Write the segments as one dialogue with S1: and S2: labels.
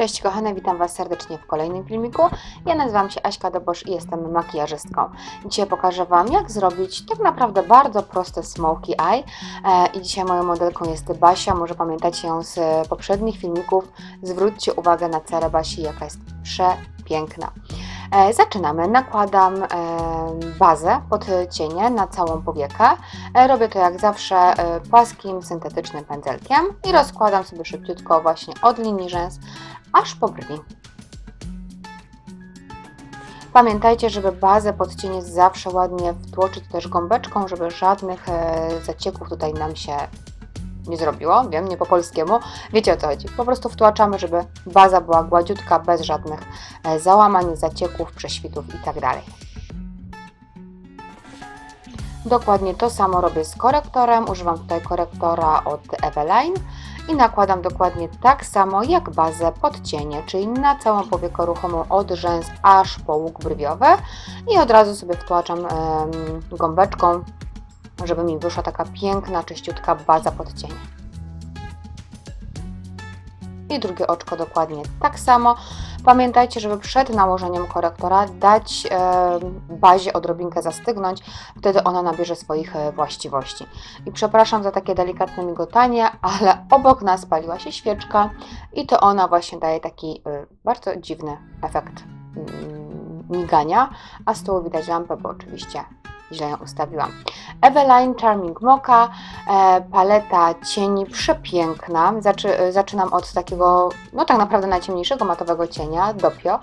S1: Cześć kochane, witam Was serdecznie w kolejnym filmiku. Ja nazywam się Aśka Dobosz i jestem makijażystką. Dzisiaj pokażę Wam, jak zrobić tak naprawdę bardzo proste smoky eye. E, I dzisiaj moją modelką jest Basia, może pamiętacie ją z poprzednich filmików. Zwróćcie uwagę na cerę Basi, jaka jest przepiękna. E, Zaczynamy. Nakładam e, bazę pod cienie na całą powiekę. E, Robię to jak zawsze płaskim, syntetycznym pędzelkiem i rozkładam sobie szybciutko właśnie od linii rzęs aż po brwi. Pamiętajcie, żeby bazę pod cień zawsze ładnie wtłoczyć też gąbeczką, żeby żadnych zacieków tutaj nam się nie zrobiło. Wiem, nie po polskiemu. Wiecie o co chodzi. Po prostu wtłaczamy, żeby baza była gładziutka, bez żadnych e, załamań, zacieków, prześwitów itd. Dokładnie to samo robię z korektorem. Używam tutaj korektora od Eveline i nakładam dokładnie tak samo jak bazę pod cienie, czyli na całą powiekę ruchomą od rzęs aż po łuk brwiowy i od razu sobie wtłaczam gąbeczką, żeby mi wyszła taka piękna, czyściutka baza pod cienie. I drugie oczko dokładnie tak samo. Pamiętajcie, żeby przed nałożeniem korektora dać e, bazie odrobinkę zastygnąć, wtedy ona nabierze swoich e, właściwości. I przepraszam za takie delikatne migotanie, ale obok nas paliła się świeczka i to ona właśnie daje taki e, bardzo dziwny efekt mm, migania, a z tyłu widać lampę, bo oczywiście źle ustawiłam. Eveline Charming Mocha, e, paleta cieni przepiękna. Zaczy, e, zaczynam od takiego, no tak naprawdę najciemniejszego matowego cienia, Dopio.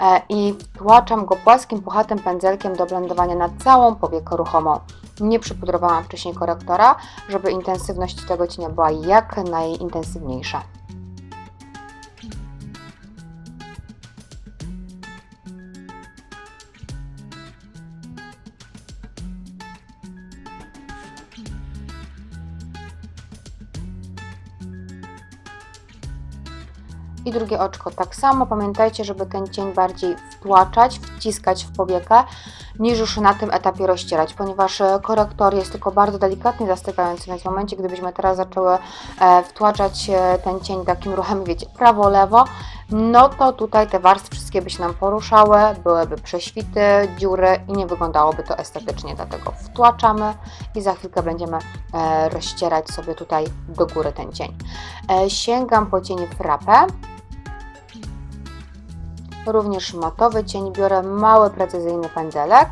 S1: E, I wtłaczam go płaskim, puchatym pędzelkiem do blendowania na całą powiekę ruchomą. Nie przypudrowałam wcześniej korektora, żeby intensywność tego cienia była jak najintensywniejsza. I drugie oczko tak samo. Pamiętajcie, żeby ten cień bardziej wtłaczać, wciskać w powiekę, niż już na tym etapie rozcierać, ponieważ e, korektor jest tylko bardzo delikatnie zastykający, więc w momencie, gdybyśmy teraz zaczęły e, wtłaczać e, ten cień takim ruchem, wiecie, prawo-lewo, no to tutaj te warstwy wszystkie by się nam poruszały, byłyby prześwity, dziury i nie wyglądałoby to estetycznie, dlatego wtłaczamy i za chwilkę będziemy rozcierać sobie tutaj do góry ten cień. Sięgam po cień frapę, również matowy cień, biorę mały, precyzyjny pędzelek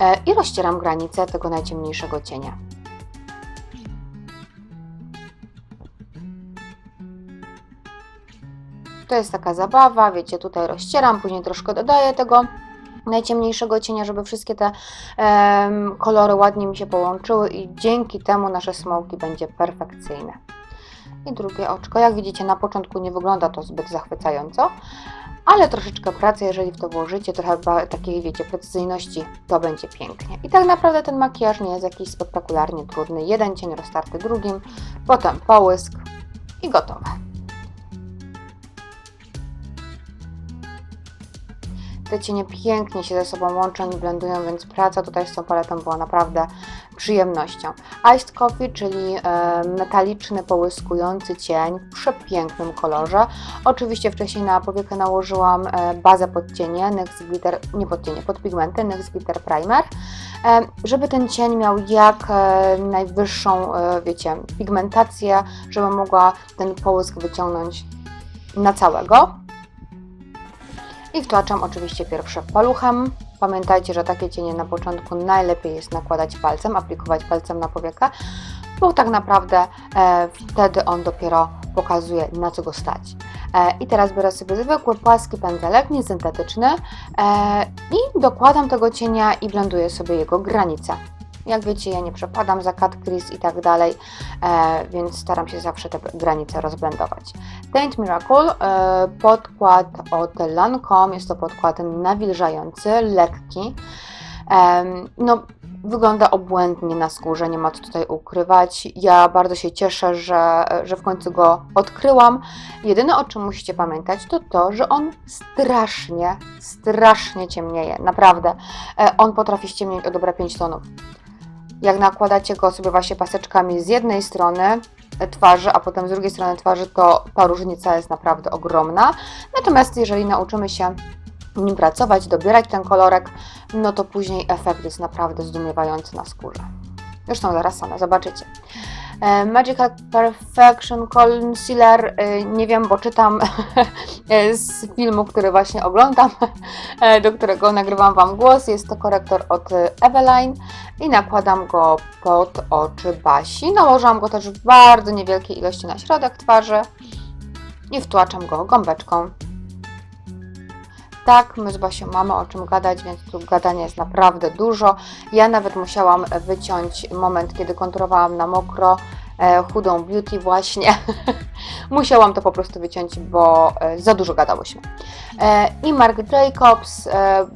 S1: e, i rozcieram granicę tego najciemniejszego cienia. To jest taka zabawa, wiecie, tutaj rozcieram, później troszkę dodaję tego najciemniejszego cienia, żeby wszystkie te kolory ładnie mi się połączyły i dzięki temu nasze smoki będzie perfekcyjne. I drugie oczko, jak widzicie na początku nie wygląda to zbyt zachwycająco, ale troszeczkę pracy, jeżeli w to włożycie, trochę takiej, wiecie, precyzyjności, to będzie pięknie. I tak naprawdę ten makijaż nie jest jakiś spektakularnie trudny. Jeden cień roztarty drugim, potem połysk i gotowe. Te cienie pięknie się ze sobą łączą i blendują, więc praca tutaj z tą paletą była naprawdę przyjemnością. Iced Coffee, czyli metaliczny, połyskujący cień w przepięknym kolorze. Oczywiście wcześniej na powiekę nałożyłam e, bazę pod cienie, NYX Glitter, nie pod cienie, pod pigmenty, NYX Glitter Primer, żeby ten cień miał jak e, najwyższą, e, wiecie, pigmentację, żeby mogła ten połysk wyciągnąć na całego. I wtłaczam oczywiście pierwsze paluchem. Pamiętajcie, że takie cienie na początku najlepiej jest nakładać palcem, aplikować palcem na powiekę, bo tak naprawdę e, wtedy on dopiero pokazuje na co go stać. E, I teraz biorę sobie zwykły płaski pędzelek, niesyntetyczny e, i dokładam tego cienia i blenduję sobie jego granice. Jak wiecie, ja nie przepadam za cut crease i tak dalej, e, więc staram się zawsze te granice rozblendować. Taint Miracle, e, podkład od Lancome, jest to podkład nawilżający, lekki. Em, no, wygląda obłędnie na skórze, nie ma co tutaj ukrywać. Ja bardzo się cieszę, że, że w końcu go odkryłam. Jedyne o czym musicie pamiętać to to, że on strasznie, strasznie ciemnieje, naprawdę. E, on potrafi ściemnieć o dobre 5 tonów. Jak nakładacie go sobie właśnie paseczkami z jednej strony, twarzy, a potem z drugiej strony twarzy, to ta różnica jest naprawdę ogromna. Natomiast jeżeli nauczymy się nim pracować, dobierać ten kolorek, no to później efekt jest naprawdę zdumiewający na skórze. Zresztą zaraz same zobaczycie. E, Magical Perfection Concealer, e, nie wiem, bo czytam e, z filmu, który właśnie oglądam, do którego nagrywam Wam głos. Jest to korektor od Eveline i nakładam go pod oczy Basi. Nałożyłam go też w bardzo niewielkiej ilości na środek twarzy i wtłaczam go gąbeczką. Tak, my z Basią mamy o czym gadać, więc tu gadania jest naprawdę dużo. Ja nawet musiałam wyciąć moment, kiedy konturowałam na mokro e, chudą beauty właśnie. musiałam to po prostu wyciąć, bo e, za dużo gadałyśmy. E, I Marc Jacobs,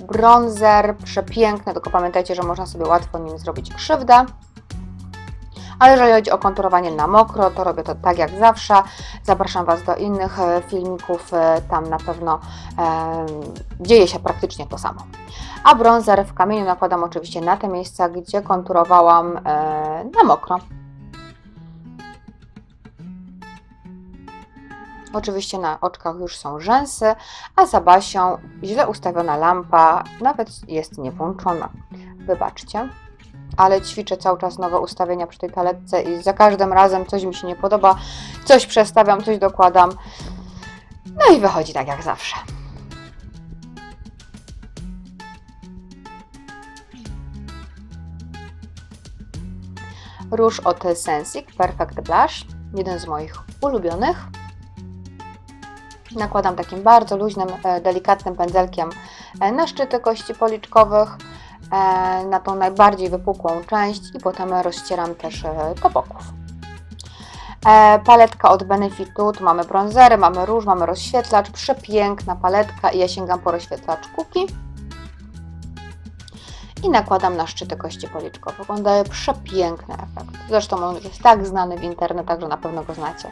S1: bronzer, przepiękny, tylko pamiętajcie, że można sobie łatwo nim zrobić krzywdę. Ale jeżeli chodzi o konturowanie na mokro, to robię to tak jak zawsze. Zapraszam Was do innych e, filmików, e, tam na pewno e, dzieje się praktycznie to samo. A bronzer w kamieniu nakładam oczywiście na te miejsca, gdzie konturowałam e, na mokro. Oczywiście na oczkach już są rzęsy, a za Basią źle ustawiona lampa nawet jest niewłączona. Wybaczcie ale ćwiczę cały czas nowe ustawienia przy tej paletce i za każdym razem coś mi się nie podoba, coś przestawiam, coś dokładam. No i wychodzi tak jak zawsze. Róż od Sensic Perfect Blush, jeden z moich ulubionych. Nakładam takim bardzo luźnym, e, delikatnym pędzelkiem e, na szczyty kości policzkowych na tą najbardziej wypukłą część i potem rozcieram też e, do boków. E, Paletka od Benefitu, tu mamy bronzery, mamy róż, mamy rozświetlacz, przepiękna paletka i ja sięgam po rozświetlacz Kuki i nakładam na szczyty kości policzkowych. On daje przepiękny efekt. Zresztą on jest tak znany w internetach, że na pewno go znacie.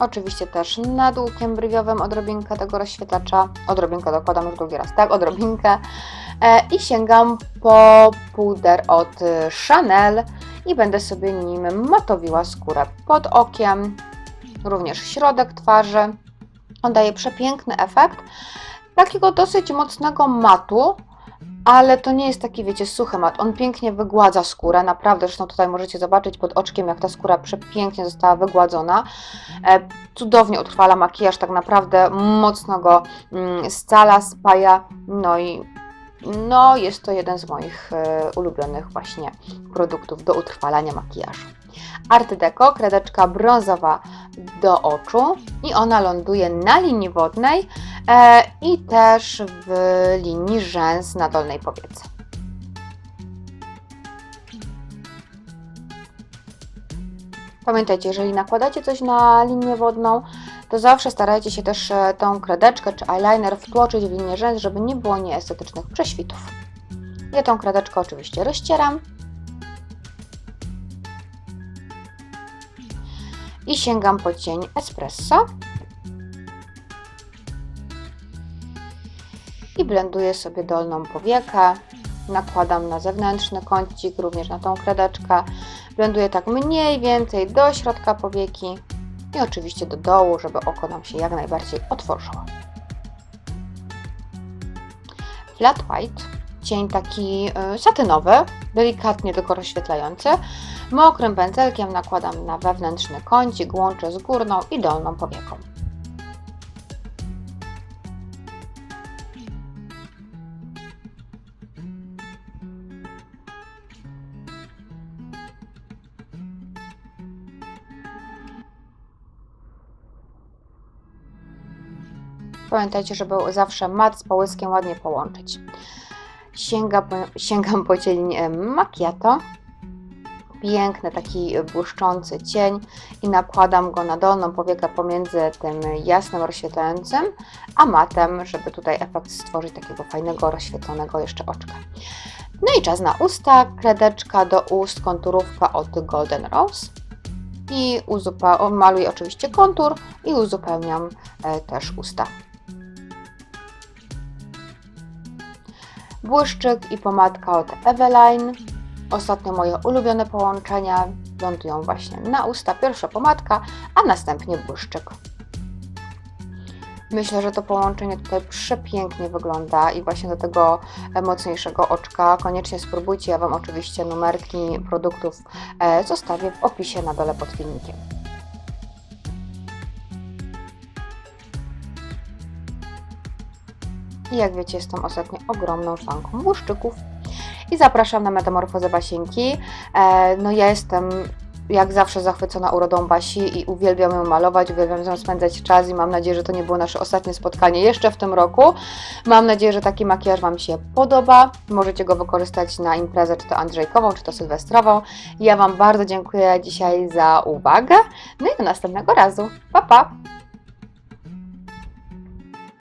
S1: Oczywiście też nad łukiem brwiowym odrobinkę tego rozświetlacza, odrobinkę dokładam już drugi raz, tak, odrobinkę. E, i sięgam po puder od Chanel i będę sobie nim matowiła skórę pod okiem, również środek twarzy. On daje przepiękny efekt, takiego dosyć mocnego matu, ale to nie jest taki, wiecie, suchy mat. On pięknie wygładza skórę, naprawdę. Zresztą tutaj możecie zobaczyć pod oczkiem, jak ta skóra przepięknie została wygładzona. E, cudownie utrwala makijaż, tak naprawdę mocno go mm, scala, spaja. No i no, jest to jeden z moich e, ulubionych właśnie produktów do utrwalania makijażu. Art Deco, kredeczka brązowa do oczu i ona ląduje na linii wodnej e, i też w linii rzęs na dolnej powiece. Pamiętajcie, jeżeli nakładacie coś na linię wodną, to zawsze starajcie się też e, tą kredeczkę czy eyeliner wtłoczyć w linię rzęs, żeby nie było nieestetycznych prześwitów. Ja tą kredeczkę oczywiście rozcieram i sięgam po cień espresso i blenduję sobie dolną powiekę. Nakładam na zewnętrzny kącik, również na tą kredeczkę. Blenduję tak mniej więcej do środka powieki i oczywiście do dołu, żeby oko nam się jak najbardziej otworzyło. Flat White, cień taki y, satynowy, delikatnie tylko rozświetlający. Mokrym pędzelkiem nakładam na wewnętrzny kącik, łączę z górną i dolną powieką. Pamiętajcie, żeby zawsze mat z połyskiem ładnie połączyć. Sięga sięgam po cień macchiato. Piękny, taki błyszczący cień i nakładam go na dolną powiekę pomiędzy tym jasnym, rozświetlającym, a matem, żeby tutaj efekt stworzyć takiego fajnego, rozświetlonego jeszcze oczka. No i czas na usta, kredeczka do ust, konturówka od Golden Rose. i maluję oczywiście kontur i uzupełniam e, też usta. Błyszczyk i pomadka od Eveline. Ostatnio moje ulubione połączenia lądują właśnie na usta. Pierwsza pomadka, a następnie błyszczyk. Myślę, że to połączenie tutaj przepięknie wygląda i właśnie do tego mocniejszego oczka koniecznie spróbujcie. Ja Wam oczywiście numerki produktów e, zostawię w opisie na dole pod filmikiem. I jak wiecie, jestem ostatnio ogromną fanką błyszczyków. I zapraszam na metamorfozę Basienki. E, no ja jestem jak zawsze zachwycona urodą Basi i uwielbiam ją malować, uwielbiam z nią spędzać czas i mam nadzieję, że to nie było nasze ostatnie spotkanie jeszcze w tym roku. Mam nadzieję, że taki makijaż Wam się podoba. Możecie go wykorzystać na imprezę, czy to Andrzejkową, czy to Sylwestrową. Ja Wam bardzo dziękuję dzisiaj za uwagę. No i do następnego razu. Pa, pa!